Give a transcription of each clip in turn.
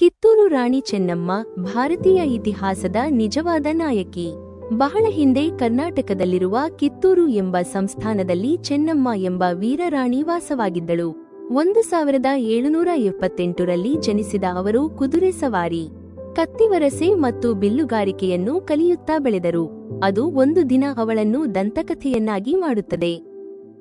ಕಿತ್ತೂರು ರಾಣಿ ಚೆನ್ನಮ್ಮ ಭಾರತೀಯ ಇತಿಹಾಸದ ನಿಜವಾದ ನಾಯಕಿ. ಬಹಳ ಹಿಂದೆ ಕರ್ನಾಟಕದಲ್ಲಿರುವ ಕಿತ್ತೂರು ಎಂಬ ಸಂಸ್ಥಾನದಲ್ಲಿ ಚೆನ್ನಮ್ಮ ಎಂಬ ವೀರರಾಣಿ ವಾಸವಾಗಿದ್ದಳು. ಒಂದು ಸಾವಿರದ ಏಳುನೂರ ಎಪ್ಪತ್ತೆಂಟರಲ್ಲಿ ಜನಿಸಿದ ಅವರು ಕುದುರೆ ಸವಾರಿ ಕತ್ತಿವರಸೆ ಮತ್ತು ಬಿಲ್ಲುಗಾರಿಕೆಯನ್ನು ಕಲಿಯುತ್ತಾ ಬೆಳೆದರು. ಅದು ಒಂದು ದಿನ ಅವಳನ್ನು ದಂತಕಥೆಯನ್ನಾಗಿ ಮಾಡುತ್ತದೆ.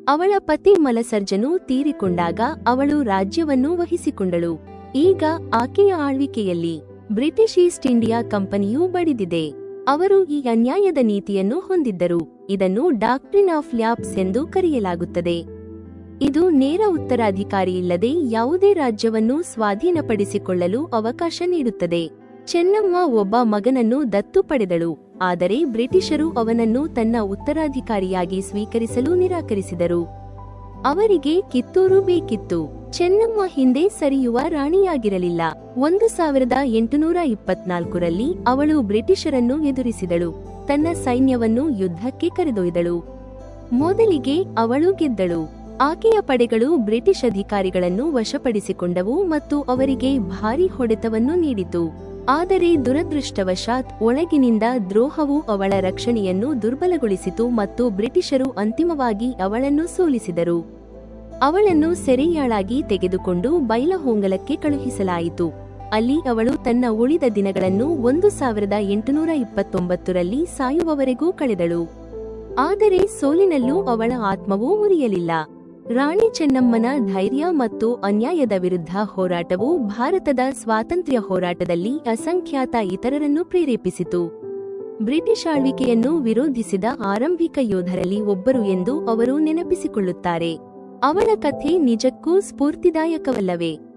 ಅವಳ ಪತಿ ಮಲಸರ್ಜನು ತೀರಿಕೊಂಡಾಗ ಅವಳು ರಾಜ್ಯವನ್ನು ವಹಿಸಿಕೊಂಡಳು. ಈಗ ಆಕೆಯ ಆಳ್ವಿಕೆಯಲ್ಲಿ ಬ್ರಿಟಿಷ್ ಈಸ್ಟ್ ಇಂಡಿಯಾ ಕಂಪನಿಯು ಬಡಿದಿದೆ. ಅವರು ಈ ಅನ್ಯಾಯದ ನೀತಿಯನ್ನು ಹೊಂದಿದ್ದರು. ಇದನ್ನು ಡಾಕ್ಟ್ರಿನ್ ಆಫ್ ಲ್ಯಾಬ್ಸ್ ಎಂದು ಕರೆಯಲಾಗುತ್ತದೆ. ಇದು ನೇರ ಉತ್ತರಾಧಿಕಾರಿಯಿಲ್ಲದೆ ಯಾವುದೇ ರಾಜ್ಯವನ್ನು ಸ್ವಾಧೀನಪಡಿಸಿಕೊಳ್ಳಲು ಅವಕಾಶ ನೀಡುತ್ತದೆ. ಚೆನ್ನಮ್ಮ ಒಬ್ಬ ಮಗನನ್ನು ದತ್ತು ಪಡೆದಳು. ಆದರೆ ಬ್ರಿಟಿಷರು ಅವನನ್ನು ತನ್ನ ಉತ್ತರಾಧಿಕಾರಿಯಾಗಿ ಸ್ವೀಕರಿಸಲು ನಿರಾಕರಿಸಿದರು. ಅವರಿಗೆ ಕಿತ್ತೂರು ಬೇಕಿತ್ತು. ಚೆನ್ನಮ್ಮ ಹಿಂದೆ ಸರಿಯುವ ರಾಣಿಯಾಗಿರಲಿಲ್ಲ. ಒಂದು ಸಾವಿರದ ಎಂಟುನೂರ ಇಪ್ಪತ್ನಾಲ್ಕರಲ್ಲಿ ಅವಳು ಬ್ರಿಟಿಷರನ್ನು ಎದುರಿಸಿದಳು. ತನ್ನ ಸೈನ್ಯವನ್ನು ಯುದ್ಧಕ್ಕೆ ಕರೆದೊಯ್ದಳು. ಮೊದಲಿಗೆ ಅವಳು ಗೆದ್ದಳು. ಆಕೆಯ ಪಡೆಗಳು ಬ್ರಿಟಿಷ್ ಅಧಿಕಾರಿಗಳನ್ನು ವಶಪಡಿಸಿಕೊಂಡವು ಮತ್ತು ಅವರಿಗೆ ಭಾರಿ ಹೊಡೆತವನ್ನು ನೀಡಿತು. ಆದರೆ ದುರದೃಷ್ಟವಶಾತ್ ಒಳಗಿನಿಂದ ದ್ರೋಹವು ಅವಳ ರಕ್ಷಣೆಯನ್ನು ದುರ್ಬಲಗೊಳಿಸಿತು ಮತ್ತು ಬ್ರಿಟಿಷರು ಅಂತಿಮವಾಗಿ ಅವಳನ್ನು ಸೋಲಿಸಿದರು. ಅವಳನ್ನು ಸೆರೆಯಾಳಾಗಿ ತೆಗೆದುಕೊಂಡು ಬೈಲಹೋಂಗಲಕ್ಕೆ ಕಳುಹಿಸಲಾಯಿತು. ಅಲ್ಲಿ ಅವಳು ತನ್ನ ಉಳಿದ ದಿನಗಳನ್ನು ಒಂದು ಸಾವಿರದ ಎಂಟುನೂರ ಇಪ್ಪತ್ತೊಂಬತ್ತರಲ್ಲಿ ಸಾಯುವವರೆಗೂ ಕಳೆದಳು. ಆದರೆ ಸೋಲಿನಲ್ಲೂ ಅವಳ ಆತ್ಮವು ಉರಿಯಲಿಲ್ಲ ರಾಣಿ ಚೆನ್ನಮ್ಮನ ಧೈರ್ಯ ಮತ್ತು ಅನ್ಯಾಯದ ವಿರುದ್ಧ ಹೋರಾಟವು ಭಾರತದ ಸ್ವಾತಂತ್ರ್ಯ ಹೋರಾಟದಲ್ಲಿ ಅಸಂಖ್ಯಾತ ಇತರರನ್ನು ಪ್ರೇರೇಪಿಸಿತು. ಬ್ರಿಟಿಷ್ ಆಳ್ವಿಕೆಯನ್ನು ವಿರೋಧಿಸಿದ ಆರಂಭಿಕ ಯೋಧರಲ್ಲಿ ಒಬ್ಬರು ಎಂದು ಅವರು ನೆನಪಿಸಿಕೊಳ್ಳುತ್ತಾರೆ. ಅವಳ ಕಥೆ ನಿಜಕ್ಕೂ ಸ್ಫೂರ್ತಿದಾಯಕವಲ್ಲವೇ?